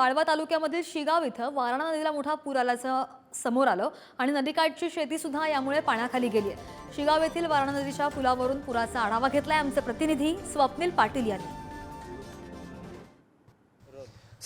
वाळवा तालुक्यामधील शिगाव इथं वारणा नदीला मोठा पूर आल्याचं समोर आलं आणि नदीकाठची शेती सुद्धा यामुळे पाण्याखाली गेली आहे. शिगाव येथील वारणा नदीच्या पुलावरून पुराचा आढावा घेतलाय आमचे प्रतिनिधी स्वप्नील पाटील यांनी.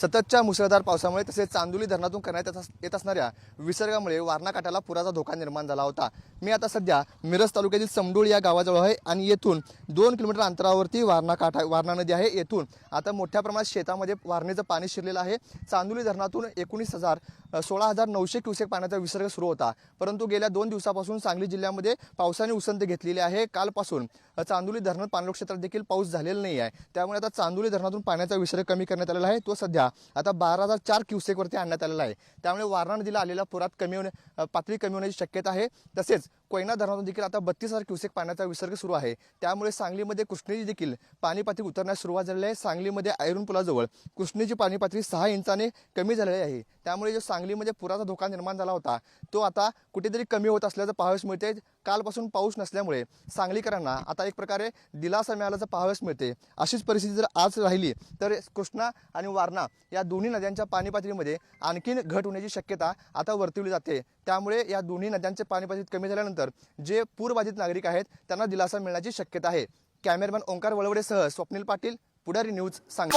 सततच्या मुसळधार पावसामुळे तसेच चांदोली धरणातून करण्यात येत अस- येत असणाऱ्या विसर्गामुळे वारणा काठाला पुराचा धोका निर्माण झाला होता. मी आता सध्या मिरज तालुक्यातील समडोळ या गावाजवळ आहे आणि येथून दोन किलोमीटर अंतरावरती वारणा काठ आहे वारणा नदी आहे. येथून आता मोठ्या प्रमाणात शेतामध्ये वारणेचं पाणी शिरलेलं आहे. चांदोली धरणातून एकोणीस हजार सोळा हजार नऊशे क्युसेक पाण्याचा विसर्ग सुरू होता. परंतु गेल्या दोन दिवसापासून सांगली जिल्ह्यामध्ये पावसाने उसंत घेतलेली आहे. कालपासून चांदोली धरण पाणलोट क्षेत्रात देखील पाऊस झालेला नाही आहे. त्यामुळे आता चांदोली धरणातून पाण्याचा विसर्ग कमी करण्यात आलेला आहे. तो सध्या आता बारा हजार चार क्युसेकवरती आणण्यात आलेला आहे. त्यामुळे वारणा नदीला आलेल्या पुरात कमी होणे पातळी कमी होण्याची शक्यता आहे. तसेच कोयना धरणातून देखील आता बत्तीस हजार क्युसेक पाण्याचा विसर्ग सुरू आहे. त्यामुळे सांगलीमध्ये कृष्णेची देखील पाणी पातळी उतरण्यास सुरुवात झालेली आहे. सांगलीमध्ये आयरून पुलाजवळ कृष्णेची पाणी पातळी सहा इंचाने कमी झालेली आहे. त्यामुळे जो सांगलीमध्ये म्हणजे पुराचा धोका निर्माण झाला होता तो आता कुठेतरी कमी होत असल्याचं पाहावयास मिळते कालपासून पाऊस नसल्यामुळे सांगलीकरांना आता एक प्रकारे दिलासा मिळाल्याचं पाहावयास मिळते अशीच परिस्थिती जर आज राहिली तर कृष्णा आणि वारणा या दोन्ही नद्यांच्या पाणी पातळीमध्ये आणखीन घट होण्याची शक्यता आता वर्तवली जाते. त्यामुळे या दोन्ही नद्यांचे पाणीपातळी कमी झाल्यानंतर जे पूरबाधित नागरिक आहेत त्यांना दिलासा मिळण्याची शक्यता आहे. कॅमेरामॅन ओंकार वळवडेसह स्वप्नील पाटील पुढारी न्यूज सांग